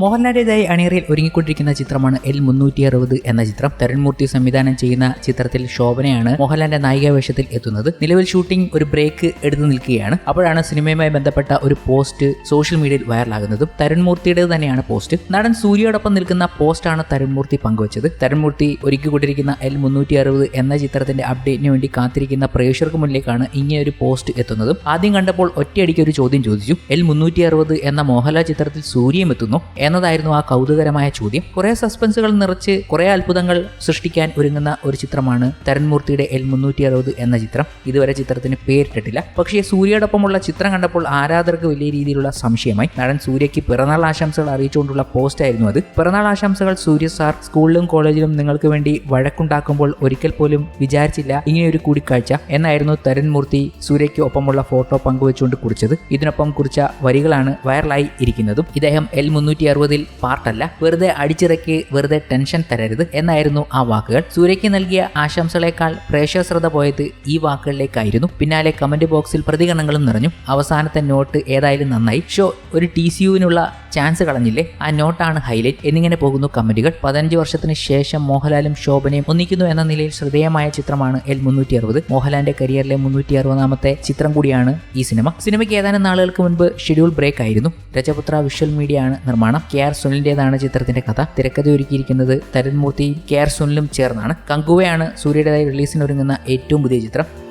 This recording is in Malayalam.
മോഹൻലാലിന്റെതായി അണിയറയിൽ ഒരുങ്ങിക്കൊണ്ടിരിക്കുന്ന ചിത്രമാണ് എൽ മുന്നൂറ്റി അറുപത് എന്ന ചിത്രം. തരുൺമൂർത്തി സംവിധാനം ചെയ്യുന്ന ചിത്രത്തിൽ ശോഭനയാണ് മോഹൻലാലിന്റെ നായിക വേഷത്തിൽ എത്തുന്നത്. നിലവിൽ ഷൂട്ടിംഗ് ഒരു ബ്രേക്ക് എടുത്തു നിൽക്കുകയാണ്. അപ്പോഴാണ് സിനിമയുമായി ബന്ധപ്പെട്ട ഒരു പോസ്റ്റ് സോഷ്യൽ മീഡിയയിൽ വൈറലാകുന്നതും തരുൺമൂർത്തിയുടെ തന്നെയാണ് പോസ്റ്റ്. നടൻ സൂര്യയോടൊപ്പം നിൽക്കുന്ന പോസ്റ്റാണ് തരുൺമൂർത്തി പങ്കുവച്ചത്. തരുൺമൂർത്തി ഒരുക്കിക്കൊണ്ടിരിക്കുന്ന എൽ മുന്നൂറ്റി അറുപത് എന്ന ചിത്രത്തിന്റെ അപ്ഡേറ്റിന് വേണ്ടി കാത്തിരിക്കുന്ന പ്രേക്ഷകർക്ക് മുന്നിലേക്കാണ് ഇങ്ങനെ ഒരു പോസ്റ്റ് എത്തുന്നത്. ആദ്യം കണ്ടപ്പോൾ ഒറ്റയടിക്ക് ഒരു ചോദ്യം ചോദിച്ചു. എൽ മുന്നൂറ്റി അറുപത് എന്ന മോഹൻലാൽ ചിത്രത്തിൽ സൂര്യം എത്തുന്നു. എന്നതായിരുന്നു ആ കൗതുകരമായ ചോദ്യം. കുറെ സസ്പെൻസുകൾ നിറച്ച് കുറെ അത്ഭുതങ്ങൾ സൃഷ്ടിക്കാൻ ഒരുങ്ങുന്ന ഒരു ചിത്രമാണ് തരൺമൂർത്തിയുടെ എൽ മുന്നൂറ്റി അറുപത് എന്ന ചിത്രം. ഇതുവരെ ചിത്രത്തിന് പേരിട്ടിട്ടില്ല. പക്ഷേ സൂര്യയോടൊപ്പമുള്ള ചിത്രം കണ്ടപ്പോൾ ആരാധകർക്ക് വലിയ രീതിയിലുള്ള സംശയമായി. നടൻ സൂര്യയ്ക്ക് പിറന്നാൾ ആശംസകൾ അറിയിച്ചുകൊണ്ടുള്ള പോസ്റ്റ് ആയിരുന്നു അത്. പിറന്നാൾ ആശംസകൾ സൂര്യ സാർ സ്കൂളിലും കോളേജിലും നിങ്ങൾക്ക് വേണ്ടി വഴക്കുണ്ടാക്കുമ്പോൾ ഒരിക്കൽ പോലും വിചാരിച്ചില്ല ഇങ്ങനെയൊരു കൂടിക്കാഴ്ച എന്നായിരുന്നു തരൺമൂർത്തി സൂര്യയ്ക്ക് ഒപ്പമുള്ള ഫോട്ടോ പങ്കുവെച്ചുകൊണ്ട് കുറിച്ചത്. ഇതിനൊപ്പം കുറിച്ച വരികളാണ് വൈറലായി ഇരിക്കുന്നതും. ഇദ്ദേഹം എൽ മുന്നൂറ്റി അറുപതിൽ പാർട്ടല്ല. വെറുതെ അടിച്ചിറക്കി വെറുതെ ടെൻഷൻ തരരുത് എന്നായിരുന്നു ആ വാക്കുകൾ. സൂര്യയ്ക്ക് നൽകിയ ആശംസകളേക്കാൾ പ്രേക്ഷക ശ്രദ്ധ പോയത് ഈ വാക്കുകളിലേക്കായിരുന്നു. പിന്നാലെ കമന്റ് ബോക്സിൽ പ്രതികരണങ്ങളും നിറഞ്ഞു. അവസാനത്തെ നോട്ട് ഏതായാലും നന്നായി. ഷോ ഒരു ടി സി യുവിനുള്ള ചാൻസ് കളഞ്ഞില്ലേ? ആ നോട്ടാണ് ഹൈലൈറ്റ് എന്നിങ്ങനെ പോകുന്നു കമന്റുകൾ പതിനഞ്ച് വർഷത്തിന് ശേഷം മോഹൻലാലും ശോഭനയും ഒന്നിക്കുന്നു എന്ന നിലയിൽ ശ്രദ്ധേയമായ ചിത്രമാണ് എൽ മുന്നൂറ്റി അറുപത് മോഹൻലാലിന്റെ കരിയറിലെ മുന്നൂറ്റി അറുപതാമത്തെ ചിത്രം കൂടിയാണ് ഈ സിനിമ. സിനിമയ്ക്ക് ഏതാനും നാളുകൾക്ക് മുൻപ് ഷെഡ്യൂൾ ബ്രേക്ക് ആയിരുന്നു. രജപുത്ര വിഷ്വൽ മീഡിയ ആണ് നിർമ്മാണം. കെ ആർ സുനിലിന്റെതാണ് ചിത്രത്തിന്റെ കഥ. തിരക്കഥ ഒരുക്കിയിരിക്കുന്നത് തരുൺമൂർത്തിയും കെ ആർ സുനിലും ചേർന്നാണ്. കങ്കുവയാണ് സൂര്യയുടേതായി റിലീസിന് ഒരുങ്ങുന്ന ഏറ്റവും പുതിയ ചിത്രം.